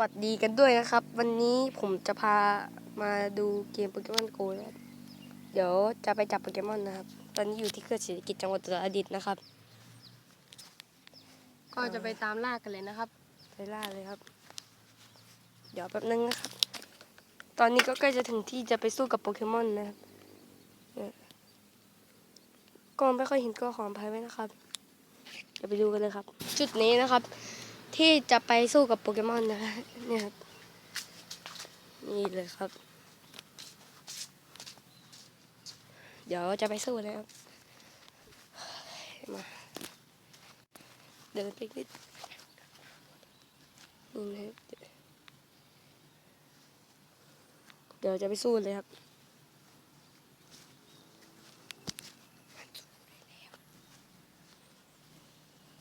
วัสดีกันด้วยนะครับ วันนี้ผมจะพามาดูเกมโปเกมอนโกนะครับเดี๋ยวจะไปจับโปเกมอนนะครับ ตอนนี้อยู่ที่เขื่อนเศรษฐกิจจังหวัดอุตรดิตถ์นะครับ ก็จะไปตามล่ากันเลยนะครับ ไปล่าเลยครับ เดี๋ยวแป๊บนึงนะครับ ตอนนี้ก็ใกล้จะถึงที่จะไปสู้กับโปเกมอนนะครับเนี่ยก็ไม่ค่อยเห็นก็ขออภัยไว้นะครับเดี๋ยวไปดูกันเลยครับ จุดนี้นะครับ ที่จะไปสู้กับโปเกมอนนะคะเนี่ยครับนี่เลยครับ เดี๋ยวจะไปสู้แล้วครับมาเดินไปนิดนี่นะเดี๋ยวจะไปสู้เลยครับ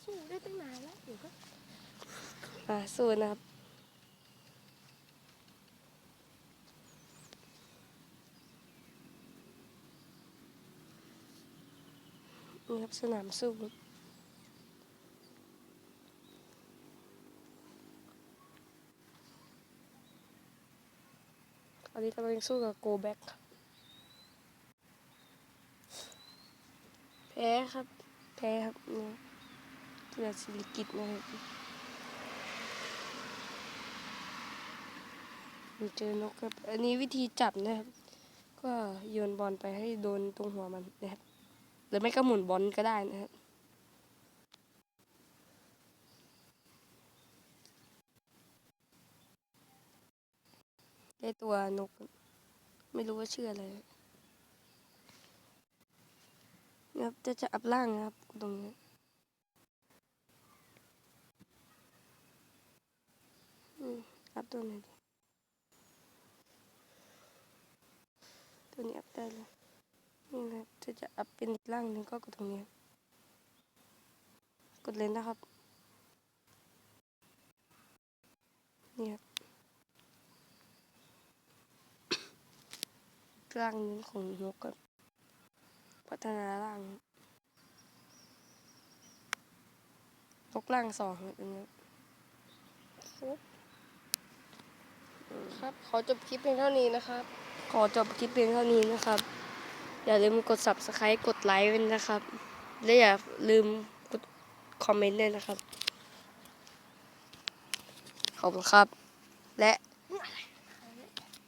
สู้ได้ตั้งนานแล้วเดี๋ยวก็ มาสู้นะครับนี่ครับสนามสู้ตอนนี้กำลังสู้กับโกแบ็กแพ้ครับ แพ้ครับเนี่ยเกียรติศิริกิจนะครับ มันเจอนกครับ อันนี้วิธีจับนะครับ ก็โยนบอลไปให้โดนตรงหัวมันนะครับ หรือไม่ก็หมุนบอลก็ได้นะครับได้ตัวนก ไม่รู้ว่าชื่ออะไรนะครับจะจะอัพล่างนะครับ ตรงนี้อืมอัพตัวไหนดี ตัวนี้อัพได้เลยนี่นะครับถ้าจะอัพเป็นร่างหนึ่งก็กดตรงนี้ กดเลยนะครับ นี่ครับร่างนึงของนกครับพัฒนาร่างนกร่างสองครับอันนี้ครับ ครับ ขอจบคลิปเพียงเท่านี้นะครับ ขอจบคลิปเพียงเท่านี้นะครับ อย่าลืมกด subscribe กดไลค์เลยนะครับ และอย่าลืมกดคอมเมนต์ด้วยนะครับ ขอบคุณครับ และ